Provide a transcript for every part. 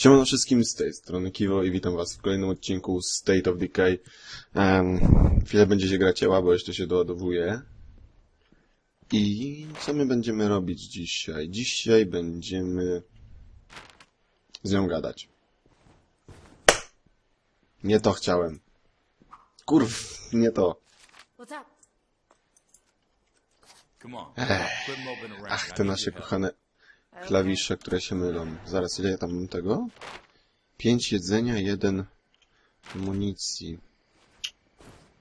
Siemano wszystkim z tej strony Kiwo i witam was w kolejnym odcinku State of Decay. Um, chwilę będziecie grać jała, bo jeszcze się doładowuje. I co my będziemy robić dzisiaj? Dzisiaj będziemy z nią gadać. Nie to chciałem. Kurw, nie to. Ech, ach, te nasze kochane klawisze, które się mylą. Zaraz, ile ja tam mam tego? Pięć jedzenia, jeden amunicji.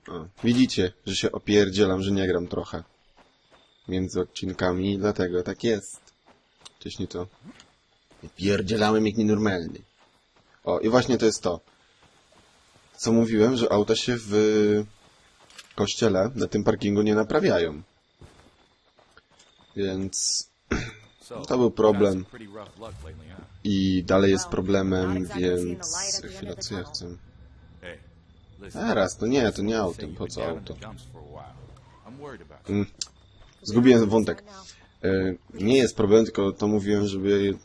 O, widzicie, że się opierdzielam, że nie gram trochę. Między odcinkami, dlatego tak jest. Wcześniej to... Pierdzielałem jak nienormalny. O, i właśnie to jest to. Co mówiłem, że auta się w kościele na tym parkingu nie naprawiają. Więc to był problem. i dalej jest problemem, więc... Chwila, co ja chcę? Teraz, to nie, to nie you've po co auto? Mm. Zgubiłem wątek. E, Nie jest problem, tylko to mówiłem, żeby...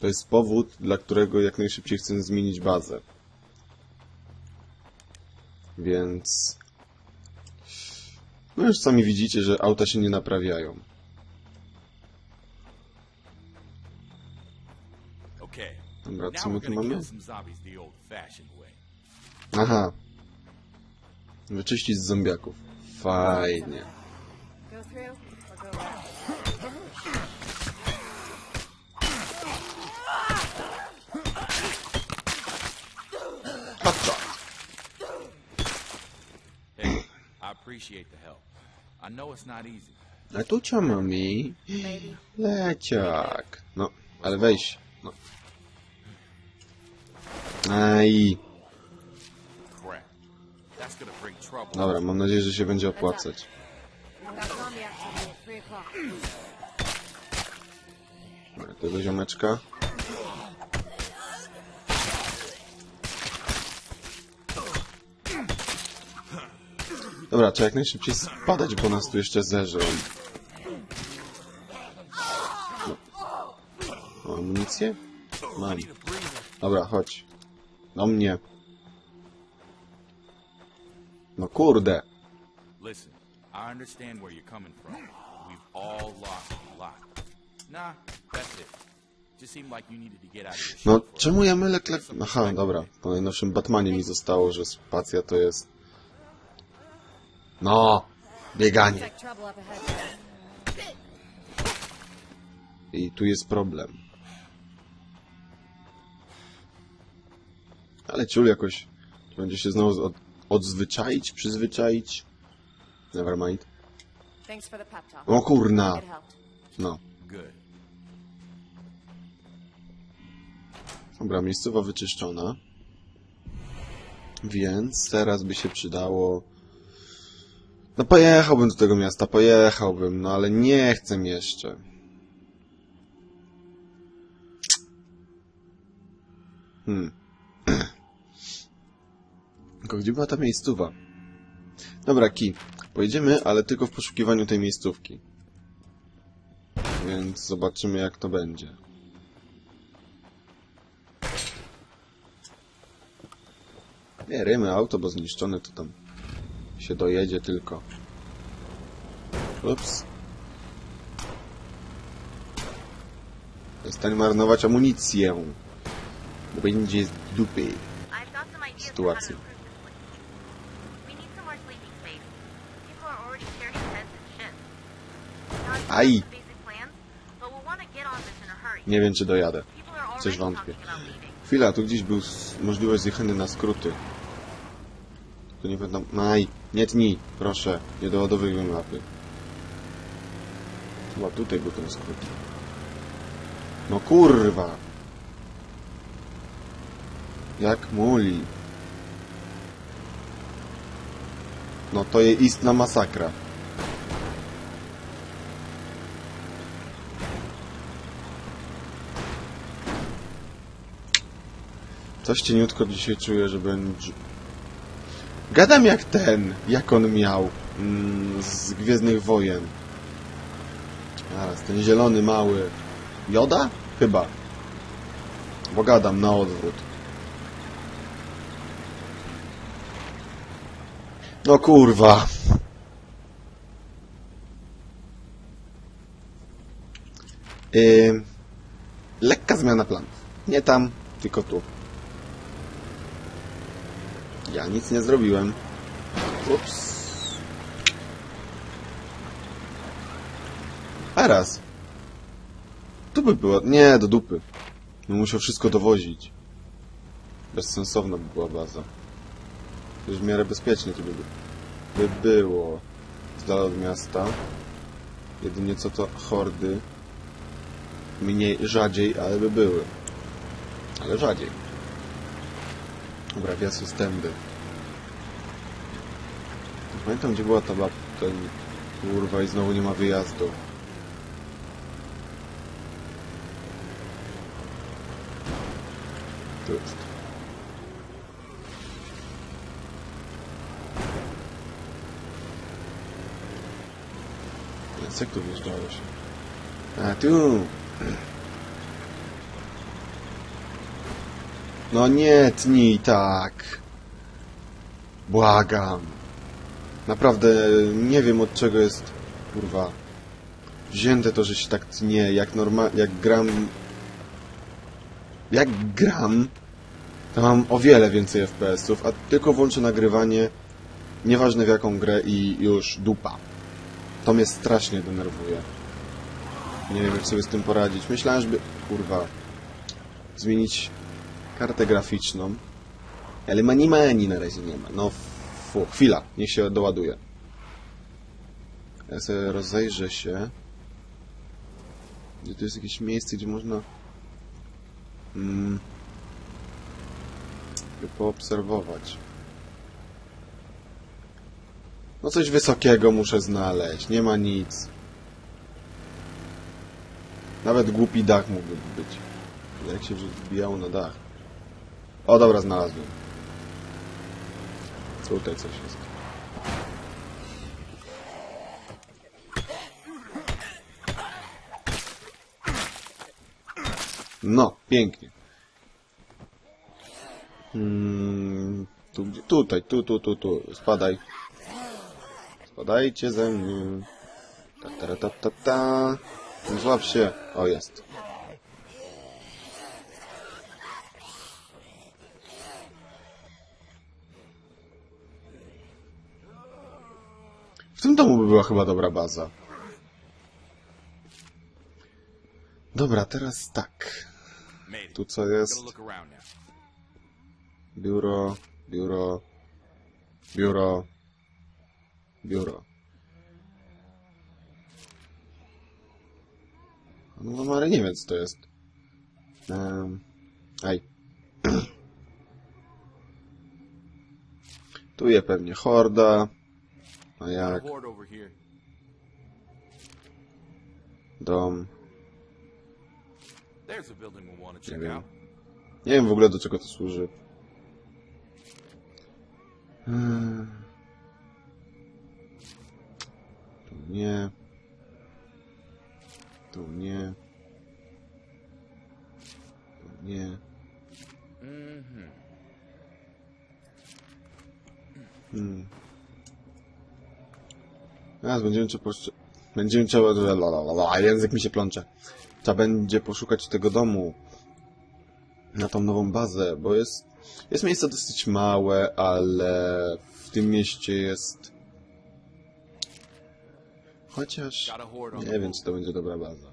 To jest powód, dla którego jak najszybciej chcę zmienić bazę. Więc... No już sami widzicie, że auta się nie naprawiają. Dobra, co my tu mamy? Aha. Wyczyścić z zombiaków. Fajnie. Appreciate the help. I know it's not easy. A tu co mami? Leciak. No, ale weź. No. Trouble. Dobra, mam nadzieję, że się będzie opłacać. Got zombie activity at 3 o'clock. Dobra, tego ziomeczka. Dobra, trzeba jak najszybciej spadać, bo nas tu jeszcze zeżrą. No. O, amunicję? Mam. Dobra, chodź. Do mnie. No kurde. Listen, I understand where you're coming from. We've all lost a lot. Nah, that's it. No, czemu ja mylę klep... Aha, dobra. Po najnowszym Batmanie mi zostało, że spacja to jest... No! Bieganie. I tu jest problem. Ale ciul jakoś będzie się znowu od, odzwyczaić, przyzwyczaić. Nevermind. Thanks for the pep talk. O kurna! No. Dobra, miejscowa wyczyszczona. Więc teraz by się przydało... No pojechałbym do tego miasta, pojechałbym, no ale nie chcę jeszcze. Hmm. Tylko gdzie była ta miejscowa? Dobra, Ki. Pojedziemy, ale tylko w poszukiwaniu tej miejscówki. Więc zobaczymy jak to będzie. Nie, rymy, auto, bo zniszczone to tam się dojedzie tylko. Ups. Przestań marnować amunicję. Będzie z dupy. Sytuacji. for how to improve this place. We need some more sleeping space. People are already sharing tents and shit. Now, I've got Aj. some basic plans, but we'll want to get on this in a hurry. Nie wiem, czy dojadę. Coś wątpię. Chwila, tu gdzieś był możliwość zjechania na skróty. Tu nie wiadomo... Naj, nie tnij, proszę. Nie doładowujmy mapy. Chyba tutaj był ten skrót. No kurwa! Jak muli. No to jest istna masakra. Coś cieniutko dzisiaj czuję, że będzie... Gadam jak ten, jak on miał mm, z Gwiezdnych Wojen. Zaraz, ten zielony mały. Joda? Chyba. Bo gadam na odwrót. No kurwa. Yy, lekka zmiana planów. Nie tam, tylko tu. Ja nic nie zrobiłem. Ups. A raz. Tu by było. Nie, do dupy. Bym musiał wszystko dowozić. Bezsensowna by była baza. Już w miarę bezpiecznie to by, by było. Z dala od miasta. Jedynie co to hordy. Mniej, rzadziej, ale by były. Ale rzadziej. Wjazd jest tędy. Pamiętam, gdzie była ta bab... ten... Kurwa, i znowu nie ma wyjazdu. Tu jest. Więc jak tu wjeżdżało się? A, tu! No nie tnij tak! Błagam! Naprawdę nie wiem od czego jest... Kurwa... Wzięte to, że się tak tnie, jak normal... jak gram... Jak gram, to mam o wiele więcej FPS-ów, a tylko włączę nagrywanie, nieważne w jaką grę i już dupa. To mnie strasznie denerwuje. Nie wiem, jak sobie z tym poradzić. Myślałem, żeby, kurwa, zmienić kartę graficzną, ale mani mani na razie nie ma. No, fu, chwila, niech się doładuje. Ja sobie rozejrzę się. Gdzie tu jest jakieś miejsce, gdzie można... Mm, poobserwować. No coś wysokiego muszę znaleźć. Nie ma nic. Nawet głupi dach mógłby być. Jak się wbijało na dach. O, dobra, znalazłem. Tutaj coś jest. No, pięknie. Hmm, tu, gdzie- tutaj, tu, tu, tu, tu. Spadaj. Spadajcie ze mnie. Ta, ta, ta, ta, ta. Złap się. O, jest. Domu by była chyba dobra baza. Dobra, teraz tak. Tu co jest? Biuro, biuro, biuro, biuro. No, no ale nie wiem co to jest. Um, aj. tu je pewnie horda. A jak? Dom. Check wiem. Nie wiem w ogóle do czego to służy. Hmm. Tu nie. Tu nie. Tu nie. Mm-hmm. Hmm. Teraz będziemy trzeba. Będziemy trzeba... lalalala, Język mi się plącze. Trzeba będzie poszukać tego domu. Na tą nową bazę, bo jest... Jest miejsce dosyć małe, ale w tym mieście jest... Chociaż... Nie wiem, czy to będzie dobra baza.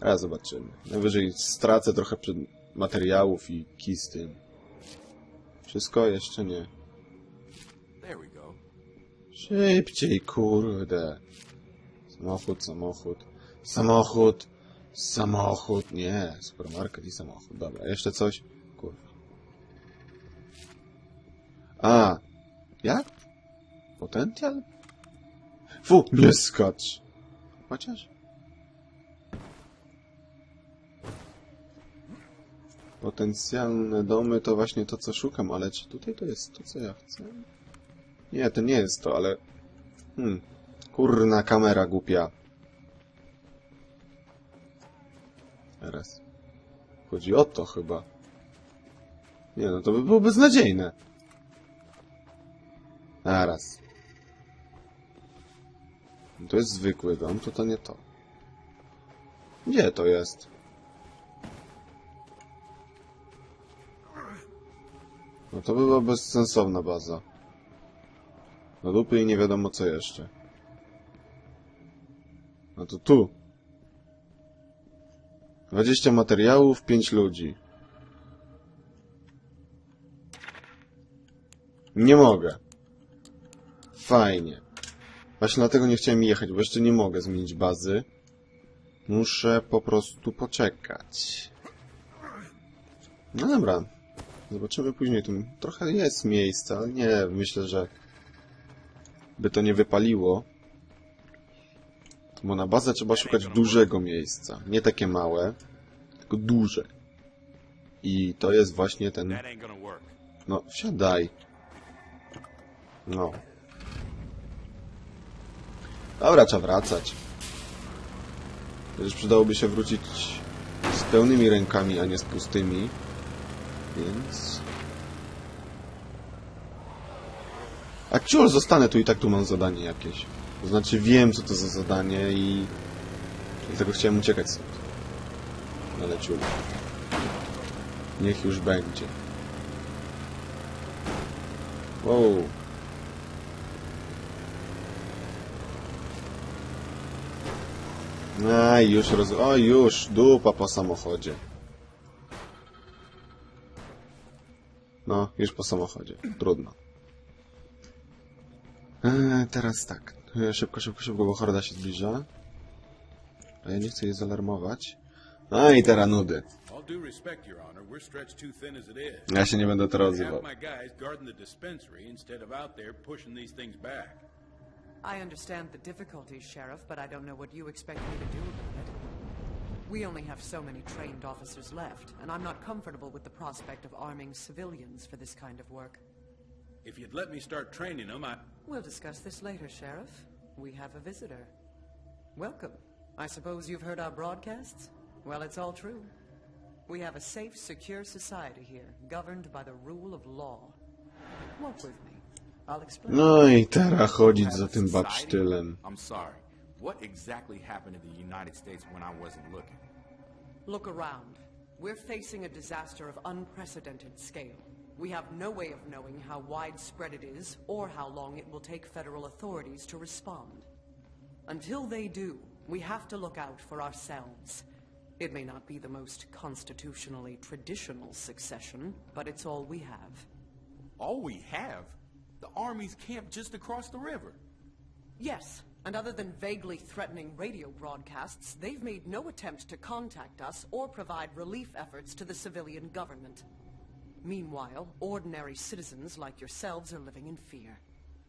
Teraz zobaczymy. Najwyżej stracę trochę przed materiałów i kij z tym. Wszystko? Jeszcze nie. Szybciej, kurde. Samochód, samochód. Samochód. Samochód. Nie, supermarket i samochód. Dobra, jeszcze coś? Kurwa. A. Jak? Potencjal? Fu, nie skacz. Chociaż? Potencjalne domy to właśnie to, co szukam, ale czy tutaj to jest to, co ja chcę? Nie, to nie jest to, ale... Hmm. Kurna kamera głupia. Teraz. Chodzi o to chyba. Nie no, to by było beznadziejne. Zaraz. To jest zwykły dom, to to nie to. Gdzie to jest? No to by była bezsensowna baza. Dupy i nie wiadomo co jeszcze. No to tu. 20 materiałów, 5 ludzi. Nie mogę. Fajnie. Właśnie dlatego nie chciałem jechać, bo jeszcze nie mogę zmienić bazy. Muszę po prostu poczekać. No dobra. Zobaczymy później. Tu trochę jest miejsca, ale nie, myślę, że by to nie wypaliło. Bo na bazę trzeba szukać dużego miejsca. Nie takie małe, tylko duże. I to jest właśnie ten... No, wsiadaj. No. Dobra, trzeba wracać. Przecież przydałoby się wrócić z pełnymi rękami, a nie z pustymi. Więc... A ciul, zostanę tu i tak tu mam zadanie jakieś. To znaczy wiem, co to za zadanie i... Dlatego chciałem uciekać stąd. Ale ciul. Niech już będzie. Wow. A, już roz... O, już, dupa po samochodzie. No, już po samochodzie. Trudno. Eee, teraz tak. E, Szybko, szybko, szybko, bo horda się zbliża. A ja nie chcę jej zalarmować. A i teraz nudy. Ja się nie będę teraz odzywał. I understand the difficulties, Sheriff, but I don't know what you expect me to do about it. We only have so many trained officers left, and I'm not comfortable with the prospect of arming civilians for this kind of work. If you'd let me start training them, I... We'll discuss this later, Sheriff. We have a visitor. Welcome. I suppose you've heard our broadcasts? Well, it's all true. We have a safe, secure society here, governed by the rule of law. Walk with me. I'll explain. No i teraz chodzić za a tym babsztylem. I'm sorry. What exactly happened in the United States when I wasn't looking? Look around. We're facing a disaster of unprecedented scale. We have no way of knowing how widespread it is or how long it will take federal authorities to respond. Until they do, we have to look out for ourselves. It may not be the most constitutionally traditional succession, but it's all we have. All we have? The army's camped just across the river. Yes, and other than vaguely threatening radio broadcasts, they've made no attempt to contact us or provide relief efforts to the civilian government. Meanwhile, ordinary citizens like yourselves are living in fear.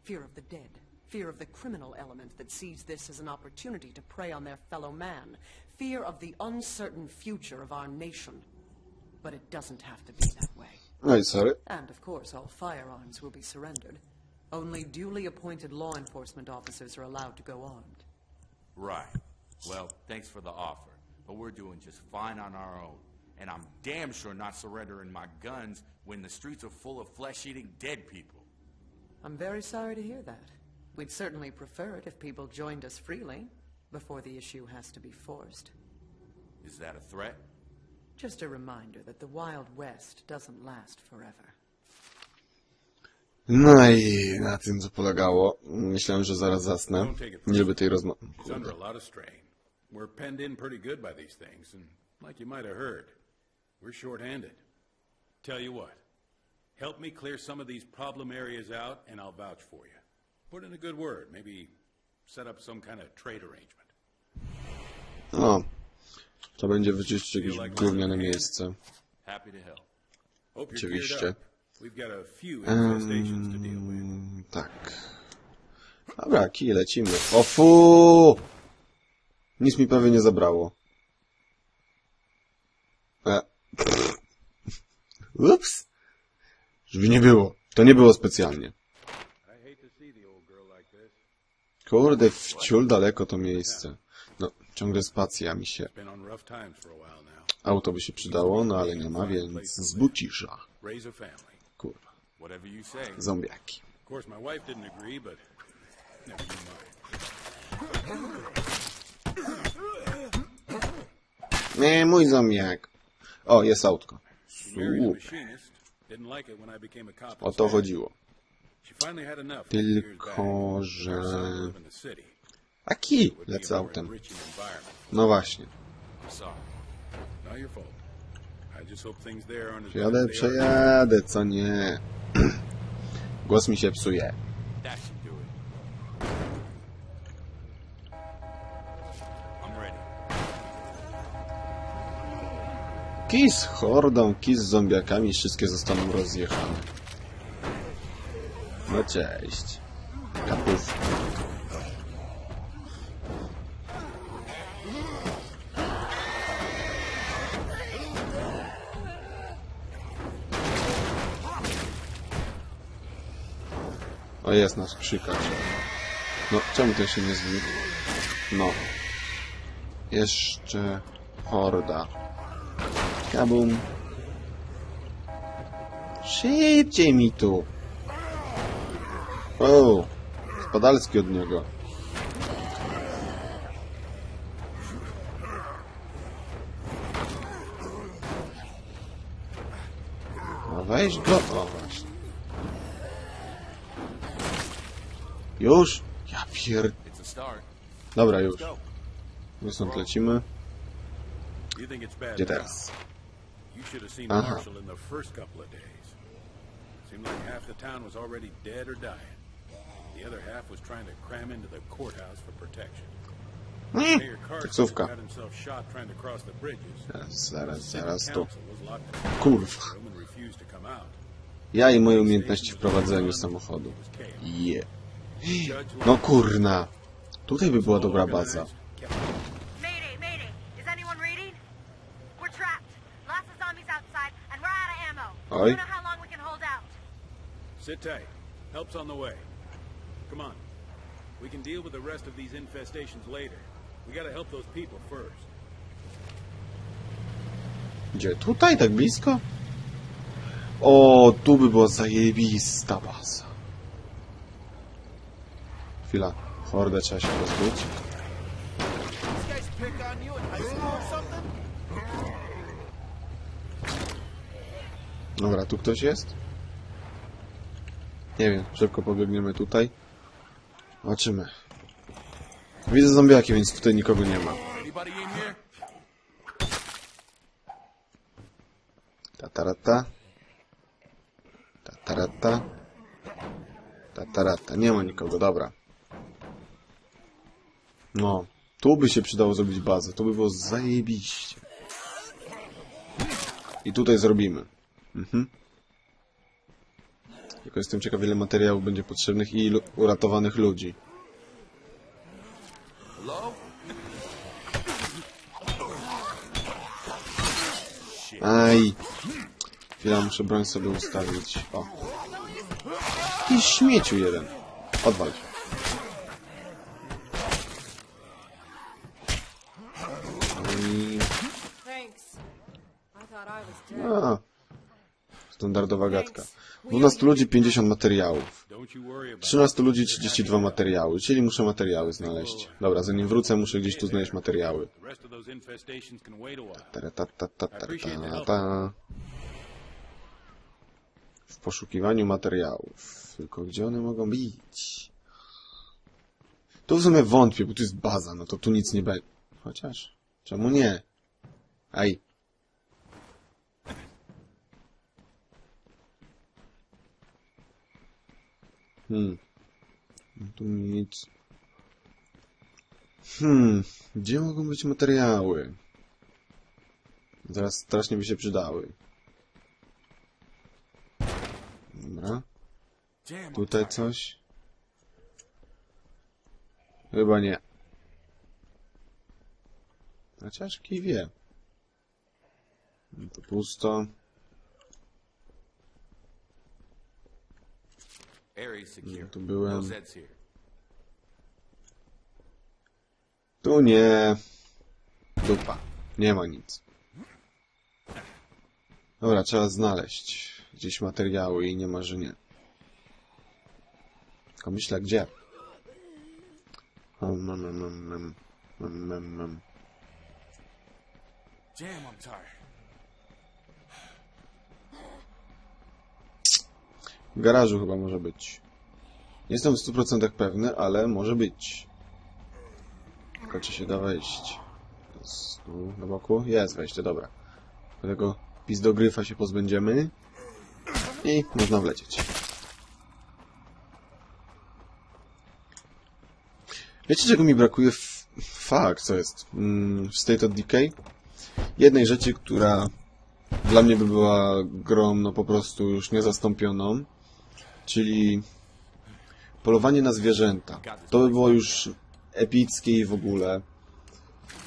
Fear of the dead. Fear of the criminal element that sees this as an opportunity to prey on their fellow man. Fear of the uncertain future of our nation. But it doesn't have to be that way. No i sorry. And of course, all firearms will be surrendered. Only duly appointed law enforcement officers are allowed to go armed. Right. Well, thanks for the offer, but we're doing just fine on our own. And I'm damn sure not surrendering my guns when the streets are full of flesh-eating dead people. I'm very sorry to hear that. We'd certainly prefer it if people joined us freely, before the issue has to be forced. Is that a threat? Just a reminder that the Wild West doesn't last forever. No i na tym to polegało. Myślałem, że zaraz zasnę. Nie lubię tej rozmowy. He's under a lot of strain. We're penned in pretty good by these things, and like you might have heard, we're short-handed. Tell you what, help me clear some of these problem areas out, and I'll vouch for you. Put in a good word, maybe set up some kind of trade arrangement. No. To będzie wyczyścić jakieś gówniane miejsce. Happy to help. Hope you're Oczywiście. We've got a few infestations to deal with. Tak. Dobra, kij, lecimy. O fu! Nic mi prawie nie zabrało. Ups. Żeby nie było. To nie było specjalnie. Kurde, wciul daleko to miejsce. No, Ciągle spacja mi się. Auto by się przydało, no ale nie ma, więc z. Kurwa. Zombiaki. Nie, mój zombiak. O, jest autko. Cop. O to chodziło. Tylko, że... A kij lecę autem. No właśnie. Przejadę, przejadę, co nie. Głos mi się psuje. Kij z hordą, kij z zombiakami, wszystkie zostaną rozjechane. No cześć. Kapów. O, jest nasz krzykacz. No, czemu ten się nie zbił? No. Jeszcze horda. Kabum. Szybciej mi tu. O, spadalski od niego. No weź go. O, właśnie. Już? Ja pier... Dobra, już. My stąd lecimy. Gdzie teraz? You should have seen Aha. Marshall in the first couple of days. Seemed like half the town was already dead or dying. The other half was trying to cram into the courthouse for protection. Mm, Mayor Carson taksówka. got himself shot trying to cross the bridges. Zaraz, zaraz, zaraz tu. Kurwa. room and refused to come out. Ja i moje umiejętności w prowadzeniu samochodu. Je. Judge No kurna. Tutaj by była dobra baza. Hold out. Sit tight. Help's on the way. Come on. We can deal with the rest of these infestations later. We gotta help those people first. Gdzie? Tutaj? Tak blisko? O, tu by była zajebista baza. Chwila. Hordę trzeba się pozbyć. Dobra, tu ktoś jest? Nie wiem, szybko pobiegniemy tutaj. Zobaczymy. Widzę zombiaki, więc tutaj nikogo nie ma. Tatarata. Tatarata. Tatarata. Nie ma nikogo, dobra. No, tu by się przydało zrobić bazę. To by było zajebiście. I tutaj zrobimy. Mhm. Tylko jestem ciekaw, ile materiałów będzie potrzebnych i ilu uratowanych ludzi. Hello? Aj. Chwila, muszę broń sobie ustawić. O. I śmieciu jeden. Odwal się. I... Thanks. I thought I was dead. A. Standardowa gadka. 12 ludzi, 50 materiałów. Don't you worry about 13 ludzi, 32 materiały, czyli muszę materiały znaleźć. Dobra, zanim wrócę, muszę gdzieś tu znaleźć materiały. ta, ta, ta. W poszukiwaniu materiałów. Tylko gdzie one mogą być? Tu w sumie wątpię, bo tu jest baza, no to tu nic nie będzie. Chociaż, czemu nie? Aj. Hmm. Tu nic. Hmm. Gdzie mogą być materiały? Zaraz strasznie by się przydały. Dobra. Tutaj coś? Chyba nie. Chociaż kij wie. To pusto. No, tu byłem. No. Tu nie. Dupa. Nie ma nic. Dobra, trzeba znaleźć gdzieś materiały i nie ma, że nie. Tylko myślę, gdzie? Um, um, um, um, um, um, um. Damn, I'm tired. W garażu chyba może być. Nie jestem w 100% pewny, ale może być. Tylko czy się da wejść? Tu na boku? Jest wejście, dobra. Do tego pizdogryfa się pozbędziemy. I można wlecieć. Wiecie czego mi brakuje? w Fakt, co jest? Mm, W State of Decay? Jednej rzeczy, która dla mnie by była grą no po prostu już niezastąpioną, czyli polowanie na zwierzęta. To by było już epickie i w ogóle.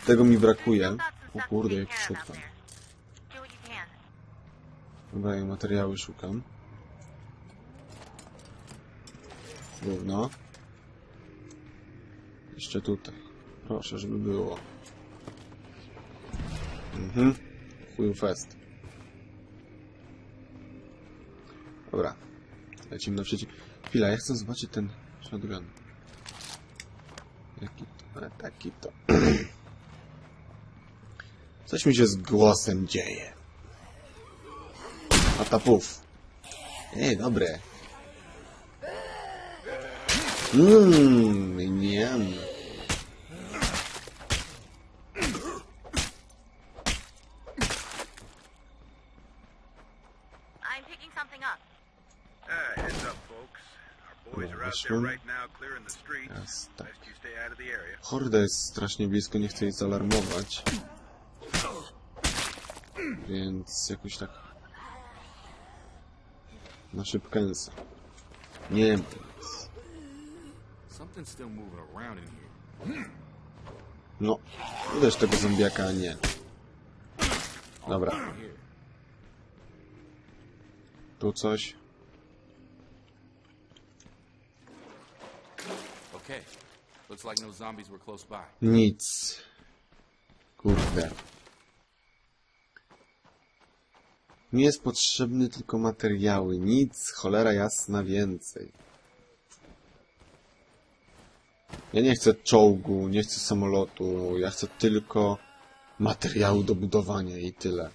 Tego mi brakuje. O kurde, out szukam. Dobra, ja materiały szukam. Gówno. Jeszcze tutaj. Proszę, żeby było. Mhm. Chuju fest. Dobra. Lecimy naprzeciw. Chwila, ja chcę zobaczyć ten shotgun. Jaki to? A, taki to. Coś mi się z głosem dzieje. A tapów. Ej, dobre. Mmm, nie. Yes, tak. Horda jest strasznie blisko, nie chcę jej zalarmować. Więc jakoś tak... Na szybkęsa. Nie here. No, też tego zombiaka nie. Dobra, tu coś. Nic. Kurde. Mi jest potrzebny tylko materiały. Nic, cholera jasna, więcej. Ja nie chcę czołgu, nie chcę samolotu. Ja chcę tylko materiału do budowania i tyle.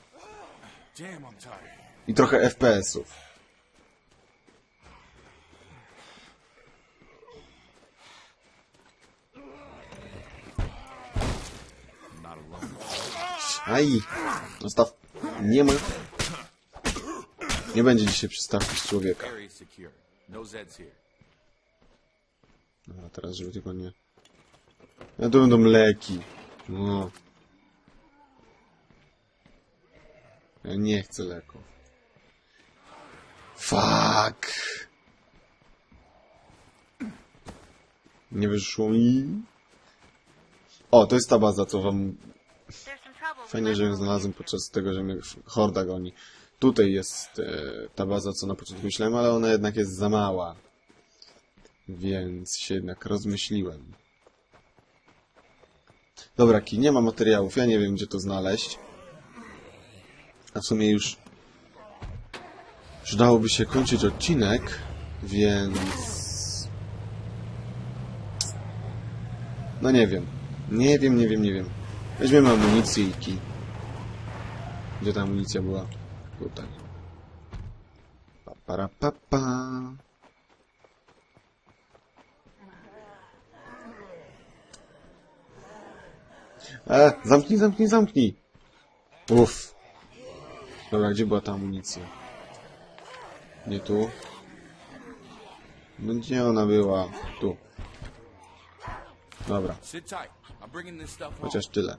I trochę FPS-ów. Not alone. Aj! Zostaw. Nie ma. Nie będzie dzisiaj przystawki z człowieka. No. Dobra, teraz żeby tylko nie... Ja to będą leki. No. Ja nie chcę leków. Fuck. Nie wyszło mi. O, to jest ta baza, co wam Fajnie, że ją znalazłem podczas tego, że mnie horda goni. Tutaj jest e, ta baza, co na początku myślałem, ale ona jednak jest za mała. Więc się jednak rozmyśliłem. Dobra, Ki, nie ma materiałów, ja nie wiem, gdzie to znaleźć. A w sumie już przydałoby się kończyć odcinek, więc... No nie wiem. Nie wiem, nie wiem, nie wiem. Weźmiemy amunicję i kij. Gdzie ta amunicja była? Tutaj. Pa, para, pa, pa. E, zamknij, zamknij, zamknij. Uff. Dobra, gdzie była ta amunicja? Nie tu. No gdzie ona była? Tu. Dobra, Sit tight. I'm bringing this stuff home. chociaż tyle.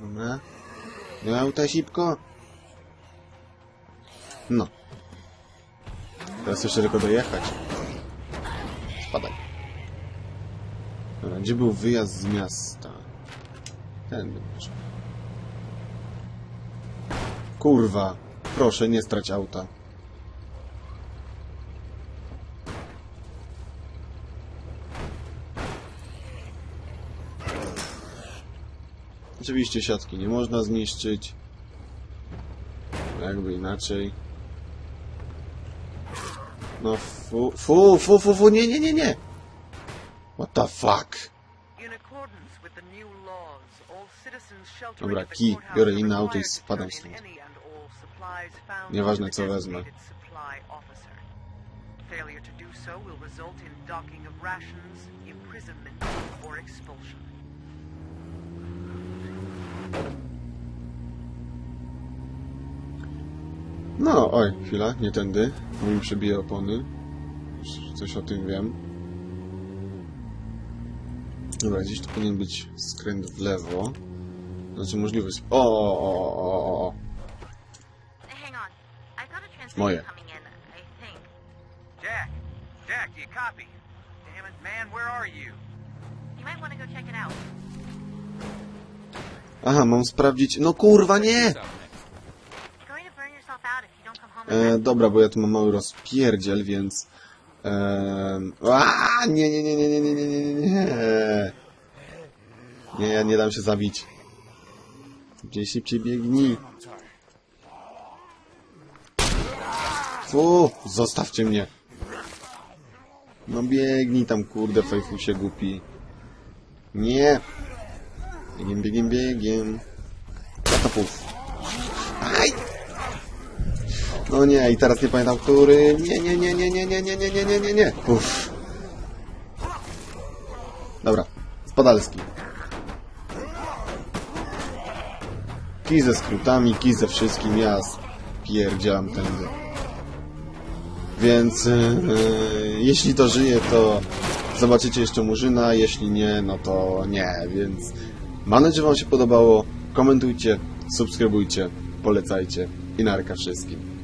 Dobra. Do auta szybko. No. Teraz jeszcze tylko dojechać. Spadaj. Dobra, gdzie był wyjazd z miasta? Ten może. Kurwa. Proszę, nie strać auta. Oczywiście siatki nie można zniszczyć. Jakby inaczej. No fu, fu, fu, fu, fu, nie, nie, nie, nie! What the fuck? Dobra, kij. Biorę inne auto i spadam stąd. Nieważne, co wezmę. Failure to do so will result in docking of rations, imprisonment, or expulsion. No, oj, chwila, nie tędy. Bo mi przebije opony. Już Coś o tym wiem. Dobra, gdzieś tu powinien być skręt w lewo. Znaczy możliwość... O, o, o, o, o. Transmission Moje. Jack, Jack, do you copy? Damn it, man, where are you? You might want to go check it out. Aha, mam sprawdzić... No kurwa, nie! E, dobra, bo ja tu mam mały rozpierdziel, więc... E, a, nie, nie, nie, nie, nie, nie, nie, nie, nie, nie. Nie, ja nie dam się zabić. Gdzieś szybciej biegnij. Fu, zostawcie mnie. No biegnij tam, kurde, fajfusie głupi. Nie. Biegiem, biegiem, biegiem. Katapuf. Aj! No nie, i teraz nie pamiętam, który... Nie, nie, nie, nie, nie, nie, nie, nie, nie, nie, nie, nie. Uff. Dobra, Spadalski. Kij ze skrótami, kij ze wszystkim, ja pierdziałam tędy. Więc yy, jeśli to żyje, to zobaczycie jeszcze Murzyna, jeśli nie, no to nie, więc mam nadzieję, że wam się podobało. Komentujcie, subskrybujcie, polecajcie i narka wszystkim.